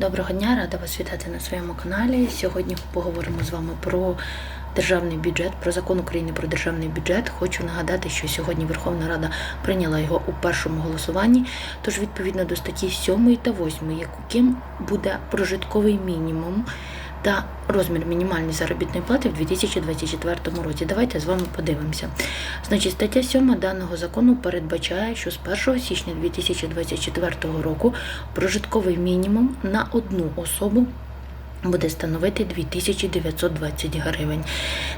Доброго дня, рада вас вітати на своєму каналі. Сьогодні поговоримо з вами про державний бюджет, про закон України про державний бюджет. Хочу нагадати, що сьогодні Верховна Рада прийняла його у першому голосуванні. Тож, відповідно до статті 7 та 8, яким буде прожитковий мінімум та розмір мінімальної заробітної плати в 2024 році. Давайте з вами подивимося. Значить, стаття 7 даного закону передбачає, що з 1 січня 2024 року прожитковий мінімум на одну особу буде становити 2920 гривень.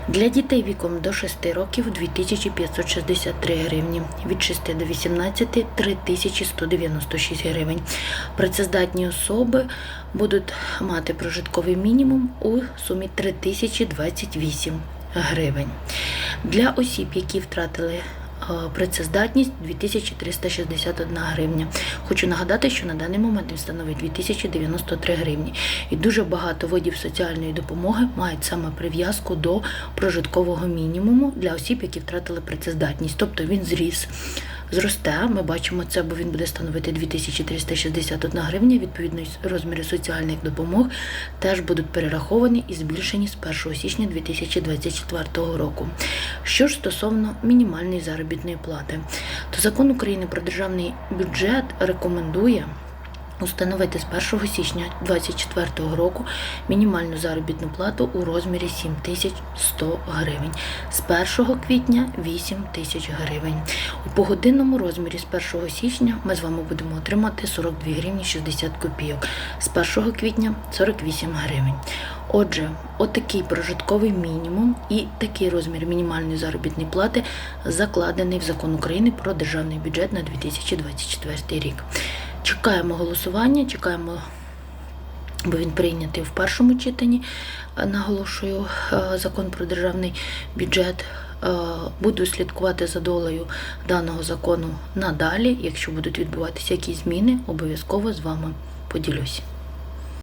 Для дітей віком до 6 років 2563 гривні, від 6 до 18 3196 гривень. Працездатні особи будуть мати прожитковий мінімум у сумі 3028 гривень. Для осіб, які втратили працездатність 2361 гривня. Хочу нагадати, що на даний момент він становить 2093 гривні. І дуже багато видів соціальної допомоги мають саме прив'язку до прожиткового мінімуму для осіб, які втратили працездатність. Тобто він зріс. Зросте, ми бачимо це, бо він буде становити 2361 гривня. Відповідно, розміри соціальних допомог теж будуть перераховані і збільшені з 1 січня 2024 року. Що ж стосовно мінімальної заробітної плати, то закон України про державний бюджет рекомендує. Установити з 1 січня 2024 року мінімальну заробітну плату у розмірі 7100 гривень, з 1 квітня 8 тисяч гривень. У погодинному розмірі з 1 січня ми з вами будемо отримати 42 гривні 60 копійок, з 1 квітня 48 гривень. Отже, отакий прожитковий мінімум і такий розмір мінімальної заробітної плати закладений в закон України про державний бюджет на 2024 рік. Чекаємо голосування, чекаємо, бо він прийнятий в першому читанні. Наголошую е, закон про державний бюджет. Е, Буду слідкувати за долею даного закону надалі. Якщо будуть відбуватися якісь зміни, обов'язково з вами поділюсь.